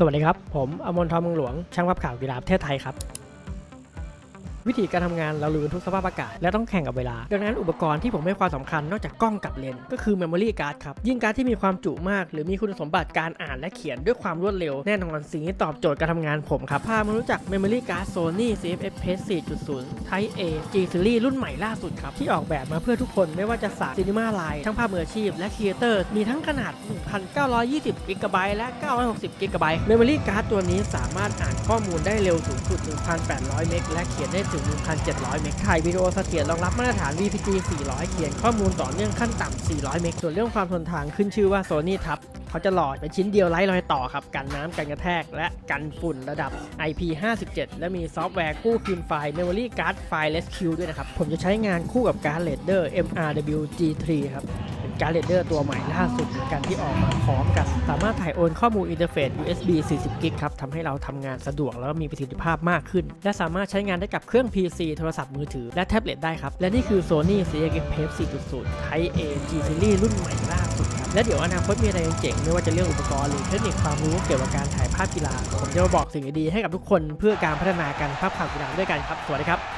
สวัสดีครับ ผมอมรทองเมืองหลวง ช่างภาพข่าวกีฬาประเทศไทยครับ วิธีการทำงานเรารู้กันทุกสภาพอากาศ และต้องแข่งกับเวลา ดังนั้นอุปกรณ์ที่ผมให้ความสำคัญนอกจากกล้องกับเลนก็คือ Memory Card ครับ ยิ่งการดที่มีความจุมาก หรือมีคุณสมบัติการอ่านและเขียนด้วยความรวดเร็ว แน่นอนสิ่งที่ตอบโจทย์การทำงานผมครับ พามารู้จัก Memory Card Sony CFX Press 4.0 Type A G Series รุ่นใหม่ล่าสุดครับ ที่ออกแบบมาเพื่อทุกคนไม่ว่าจะสาย Cinema Line ช่างภาพมืออาชีพ และครีเอเตอร์มีทั้งขนาด 1,920 GB และ 960 GB Memory Card ตัวนี้สามารถอ่านข้อมูลได้เร็วสูงสุด 1,800 เมกและเขียนได้ถึง1,700 เมกถ่ายวิดีโอเสถียรรองรับมาตรฐาน VPG 400 เขียนข้อมูลต่อเนื่องขั้นต่ำ 400 เมกส่วนเรื่องความทนทานขึ้นชื่อว่า Sony ทับเขาจะหล่อเป็นชิ้นเดียวไร้รอยต่อครับ กันน้ำกันกระแทก และกันฝุ่นระดับ IP57 และมีซอฟต์แวร์กู้คืนไฟล์ Memory Card File Rescue ด้วยนะครับ ผมจะใช้งานคู่กับการ์ดเรดเดอร์ MRW G3 ครับ การ์ดเรดเดอร์ตัวใหม่ล่าสุดเหมือนกันที่ออกมาพร้อมกัน สามารถถ่ายโอนข้อมูลอินเทอร์เฟซ USB 40กิกครับทำให้เราทำงานสะดวกแล้วก็มีประสิทธิภาพมากขึ้น และสามารถใช้งานได้กับเครื่อง PC โทรศัพท์มือถือและแท็บเล็ตได้ครับ และนี่คือ Sony CX Press 4.0 Type A G Series รุ่นใหม่ล่าสุดครับและเดี๋ยวอนาคตมีอะไรเจ๋งไม่ว่าจะเรื่องอุปกรณ์หรือเทคนิคความรู้เกี่ยวกับการถ่ายภาพกีฬาผมจะมาบอกสิ่งดีๆให้กับทุกคนเพื่อการพัฒนาการภาพข่าวกีฬาด้วยกันครับสวัสดีครับ